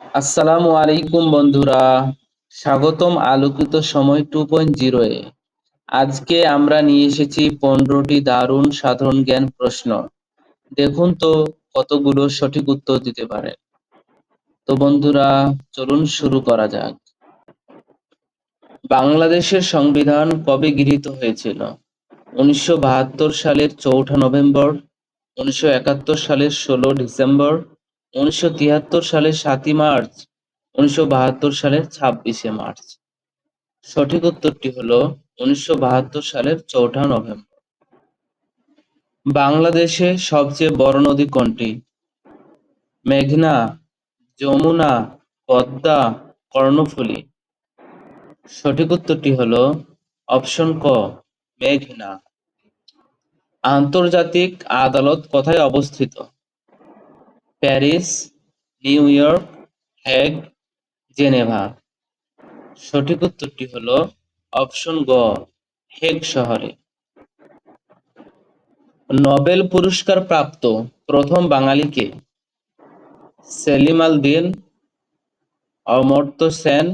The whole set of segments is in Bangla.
আসসালামু আলাইকুম বন্ধুরা, স্বাগতম আলোকিত সময় টু পয়েন্ট জিরো এ। আজকে আমরা নিয়ে এসেছি পনেরোটি দারুণ সাধারণ জ্ঞান প্রশ্ন। দেখুন তো কতগুলো সঠিক উত্তর দিতে পারে। তো বন্ধুরা, চলুন শুরু করা যাক। বাংলাদেশের সংবিধান কবে গৃহীত হয়েছিল? উনিশশো বাহাত্তর সালের চৌঠা নভেম্বর, উনিশশো একাত্তর সালের ষোলো ডিসেম্বর উনিশশো তিয়াত্তর সালের সাতই মার্চ, উনিশশো বাহাত্তর সালের ছাব্বিশে মার্চ। সঠিক উত্তরটি হল উনিশশো বাহাত্তর সালের চৌঠা নভেম্বর। বাংলাদেশে সবচেয়ে বড় নদী কোনটি? মেঘনা, যমুনা, পদ্মা, কর্ণফুলী। সঠিক উত্তরটি হল অপশন ক, মেঘনা। আন্তর্জাতিক আদালত কোথায় অবস্থিত? Paris, New York, Hague, Geneva. সঠিক উত্তরটি হল অপশন গ হেগ শহরে। নোবেল পুরস্কার প্রাপ্ত প্রথম বাঙালিকে সেলিম আল দিন, অমর্ত্য সেন,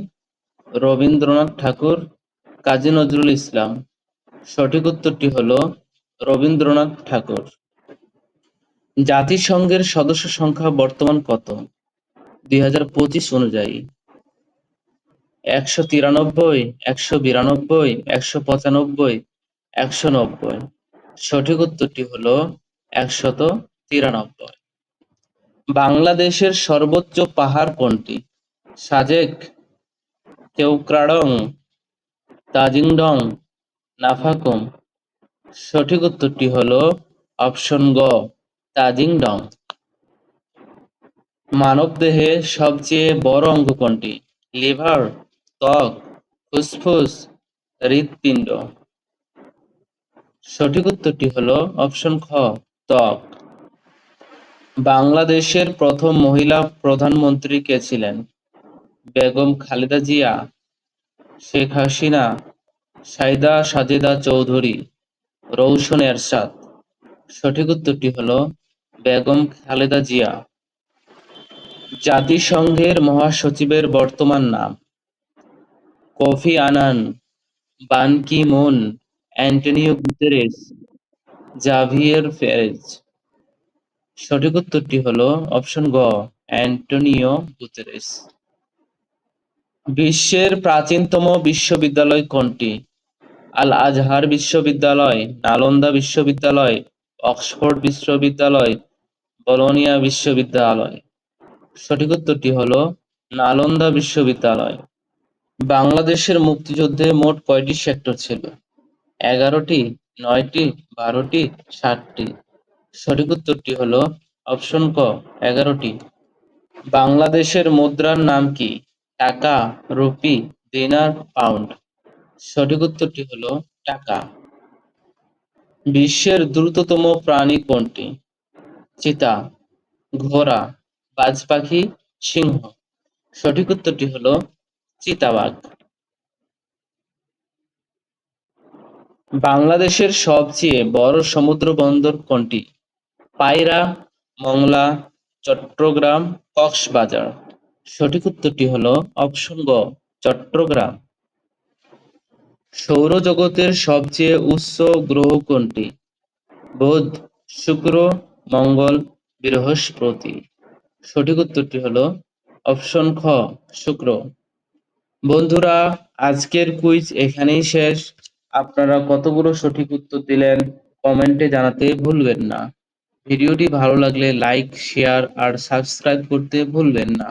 রবীন্দ্রনাথ ঠাকুর, কাজী নজরুল ইসলাম। সঠিক উত্তরটি হল রবীন্দ্রনাথ ঠাকুর। জাতিসংঘের সদস্য সংখ্যা বর্তমান কত? দুই হাজার পঁচিশ অনুযায়ী। একশো তিরানব্বই, একশো বিরানব্বই, একশো পঁচানব্বই, একশো নব্বই। সঠিক উত্তরটি হল একশত তিরানব্বই। বাংলাদেশের সর্বোচ্চ পাহাড় কোনটি? সাজেক কেউক্রাডং তাজিংডং, নাফাকুম। সঠিক উত্তরটি হল অপশন গ। তাজিংডং মানবদেহে সবচেয়ে বড় অঙ্গ কোনটি? লিভার, ত্বক, ফুসফুস, হৃৎপিণ্ড। সঠিক উত্তরটি হল অপশন খ, ত্বক। বাংলাদেশের প্রথম মহিলা প্রধানমন্ত্রী কে ছিলেন? বেগম খালেদা জিয়া, শেখ হাসিনা, সাইদা সাজেদা চৌধুরী রৌশন এরশাদ। সঠিক উত্তরটি হল বেগম খালেদা জিয়া। জাতিসংঘের মহাসচিবের বর্তমান নাম। Kofi Annan, Ban Ki Moon, Antonio Guterres, Javier Perez. সঠিক উত্তরটি হল অপশন গ, অ্যান্টনিও গুতেরেস। বিশ্বের প্রাচীনতম বিশ্ববিদ্যালয় কোনটি? আল আজহার বিশ্ববিদ্যালয়, নালন্দা বিশ্ববিদ্যালয়, অক্সফোর্ড বিশ্ববিদ্যালয় বলোনিয়া বিশ্ববিদ্যালয়। সঠিক উত্তরটি হল নালন্দা বিশ্ববিদ্যালয়। বাংলাদেশের মুক্তিযুদ্ধে মোট কয়টি সেক্টর ছিল? এগারোটি, নয়টি, বারোটি, ষাটটি। সঠিক উত্তরটি হল অপশন ক, এগারোটি। বাংলাদেশের মুদ্রার নাম কি? টাকা, রুপি, দিনার, পাউন্ড। সঠিক উত্তরটি হল টাকা। বিশ্বের দ্রুততম প্রাণী কোনটি? চিতা, ঘোড়া বাজ পাখি সিংহ। সঠিক উত্তরটি হল চিতাবাঘ। বাংলাদেশের সবচেয়ে বড় সমুদ্র বন্দর কোনটি? পায়রা, মংলা, চট্টগ্রাম, কক্সবাজার। সঠিক উত্তরটি হল অপশন গ, চট্টগ্রাম। সৌরজগতের সবচেয়ে উচ্চ গ্রহ কোনটি? বুধ, শুক্র মঙ্গল বৃহস্পতি। সঠিক উত্তরটি হলো অপশন খ, শুক্র। বন্ধুরা, আজকের কুইজ এখানেই শেষ। আপনারা কতগুলো সঠিক উত্তর দিলেন কমেন্টে জানাতে ভুলবেন না। ভিডিওটি ভালো লাগলে লাইক, শেয়ার আর সাবস্ক্রাইব করতে ভুলবেন না।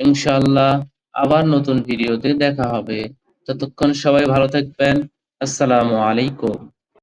ইনশাআল্লাহ আবার নতুন ভিডিওতে দেখা হবে। ততক্ষণ সবাই ভালো থাকবেন। আসসালামু আলাইকুম।